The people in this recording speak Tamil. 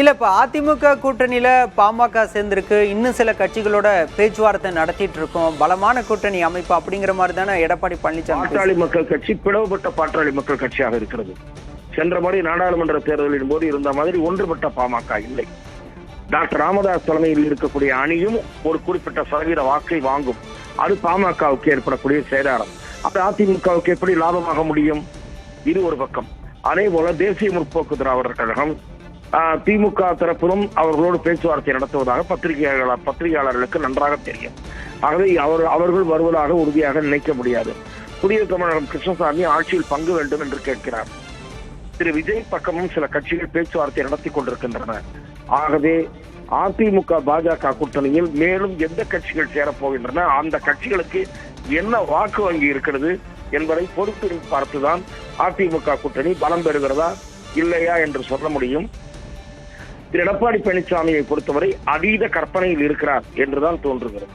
இல்ல இப்ப அதிமுக கூட்டணியில பாமக சேர்ந்திருக்கு. இன்னும் சில கட்சிகளோட பேச்சுவார்த்தை நடத்திட்டு இருக்கோம். பலமான கூட்டணி அமைப்பு அப்படிங்கிற மாதிரி தானே எடப்பாடி பழனிசாமி பாட்டாளி மக்கள் கட்சி பிளவுபட்ட பாட்டாளி மக்கள் கட்சியாக இருக்கிறது. சென்ற முறை நாடாளுமன்ற தேர்தலின் போது இருந்த மாதிரி ஒன்றுபட்ட பாமக இல்லை. டாக்டர் ராமதாஸ் தலைமையில் இருக்கக்கூடிய அணியும் ஒரு குறிப்பிட்ட சதவீத வாக்கை வாங்கும். அது பாமகவுக்கு ஏற்படக்கூடிய சேதாரம். அது அதிமுகவுக்கு எப்படி லாபமாக முடியும்? இது ஒரு பக்கம். அதே போல தேசிய முற்போக்கு திராவிடர் கழகம் திமுக தரப்பிலும் அவர்களோடு பேச்சுவார்த்தை நடத்துவதாக பத்திரிகையாளர் பத்திரிகையாளர்களுக்கு நன்றாக தெரியும். ஆகவே அவர் அவர்கள் வருவதாக உறுதியாக நினைக்க முடியாது. புதிய தமிழகம் கிருஷ்ணசாமி ஆட்சியில் பங்கு வேண்டும் என்று கேட்கிறார். திரு விஜய் பக்கமும் சில கட்சிகள் பேச்சுவார்த்தை நடத்தி கொண்டிருக்கின்றன. ஆகவே அதிமுக பாஜக கூட்டணியில் மேலும் எந்த கட்சிகள் சேரப்போகின்றன அந்த கட்சிகளுக்கு என்ன வாக்கு வங்கி இருக்கிறது என்பதை பொறுத்து பார்த்துதான் அதிமுக கூட்டணி பலம் பெறுகிறதா இல்லையா என்று சொல்ல முடியும். திரு எடப்பாடி பழனிசாமியை பொறுத்தவரை அதீத கற்பனையில் இருக்கிறார் என்றுதான் தோன்றுகிறது.